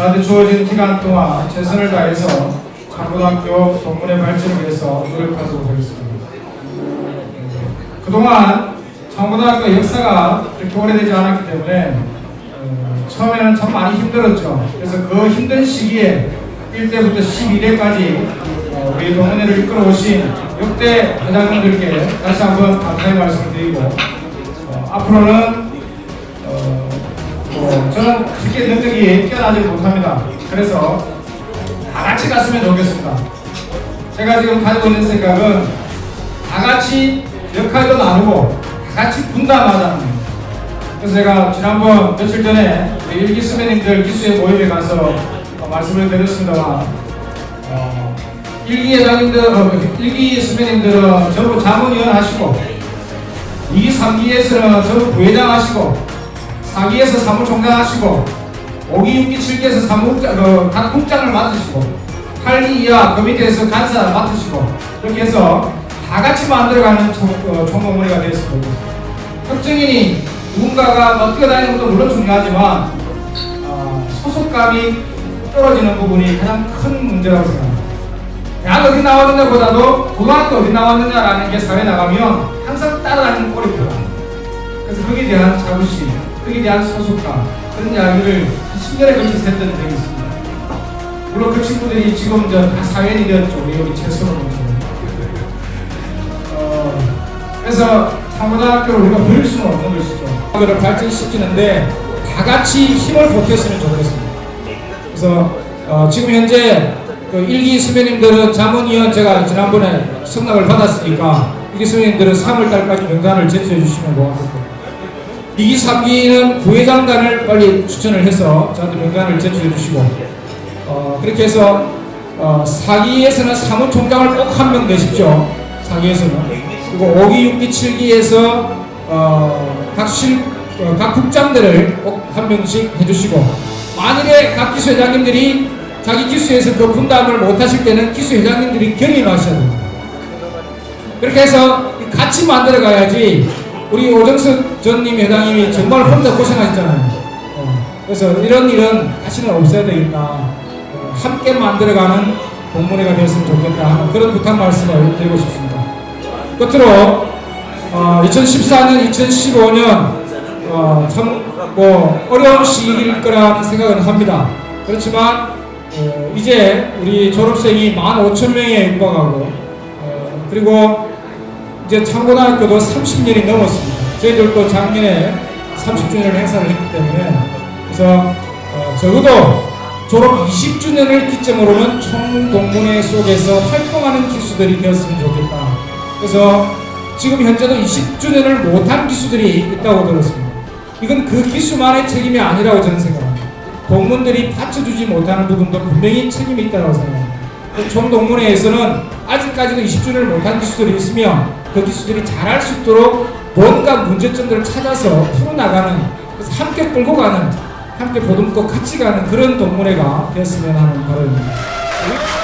저한테 주어진 기간 동안 최선을 다해서 창고등학교 동문회 발전을 위해서 노력하도록 하겠습니다. 그동안 창고등학교 역사가 그렇게 오래되지 않았기 때문에 어, 처음에는 참 많이 힘들었죠. 그래서 그 힘든 시기에 1대부터 12대까지 어, 우리 동문회를 이끌어 오신 역대 회장님들께 다시 한번 감사의 말씀을 드리고 어, 앞으로는 능력이 뛰어나지 못합니다. 그래서 다 같이 갔으면 좋겠습니다. 제가 지금 가지고 있는 생각은 다 같이 역할도 나누고 다 같이 분담하자는 거예요. 그래서 제가 지난번 며칠 전에 일기 선배님들 기수의 모임에 가서 어, 말씀을 드렸습니다만 어, 일기 회장님들, 어, 일기 선배님들은 전부 자문위원 하시고 2기, 3기에서는 전부 부회장 하시고 4기에서 사무총장 하시고 5기, 6기, 7기에서 사무국장, 그, 맡으시고 8기 이하 그 밑에서 간사 맡으시고 이렇게 해서 다 같이 만들어가는 총, 어, 총무원회가 되었습니다. 특정인이 누군가가 뭐 뛰어다니는 것도 물론 중요하지만 어, 소속감이 떨어지는 부분이 가장 큰 문제라고 생각합니다. 대학 어디 나왔느냐보다도 고등학교 어디 나왔느냐라는 게 사회 나가면 항상 따라다니는 필요합니다. 그래서 거기에 대한 자부심, 거기에 대한 소속감 그런 이야기를 10년에 걸쳐서 했던 적이 있습니다. 물론 그 친구들이 지금 다 사회인이 되었죠. 여기 동생. 어, 그래서 창고등학교를 우리가 버릴 수는 없는 것이죠. 그걸 발전시키는데 다 같이 힘을 보탰으면 좋겠습니다. 그래서 어, 지금 현재 그 일기 수배님들은 자문위원 제가 지난번에 승낙을 받았으니까 일기 수배님들은 3월달까지 명단을 제출해 주시면 고맙겠고 2기, 3기는 부회장단을 빨리 추천을 해서 저한테 명단을 제출해 주시고 어, 그렇게 해서 어, 4기에서는 사무총장을 꼭 한 명 내십시오. 4기에서는 그리고 5기, 6기, 7기에서 어, 각, 실, 어, 각 국장들을 꼭 한 명씩 해주시고 만일에 각 기수 회장님들이 자기 기수에서 그 분담을 못하실 때는 기수 회장님들이 견인하셔야 됩니다. 그렇게 해서 같이 만들어 가야지 우리 오정석 전님 회장님이 정말 혼자 고생하셨잖아요. 어, 그래서 이런 일은 다시는 없어야 되겠다. 어, 함께 만들어가는 공문회가 됐으면 좋겠다 그런 부탁 말씀을 드리고 싶습니다. 끝으로 어, 2014년, 2015년 어, 참뭐 어려운 시기일 거라는 생각은 합니다. 그렇지만 어, 이제 우리 졸업생이 15,000명에 육박하고 어, 그리고 이제 창고등학교도 30년이 넘었습니다. 저희들도 작년에 30주년 행사를 했기 때문에 그래서 어, 적어도 졸업 20주년을 기점으로는 총동문회 속에서 활동하는 기수들이 되었으면 좋겠다. 그래서 지금 현재도 20주년을 못한 기수들이 있다고 들었습니다. 이건 그 기수만의 책임이 아니라고 저는 생각합니다. 동문들이 받쳐주지 못하는 부분도 분명히 책임이 있다고 생각합니다. 그 총동문회에서는 아직까지도 20주년을 못한 기수들이 있으면 그 기수들이 잘할 수 있도록 뭔가 문제점들을 찾아서 풀어나가는 그래서 함께 끌고 가는 함께 보듬고 같이 가는 그런 동문회가 됐으면 하는 바람입니다.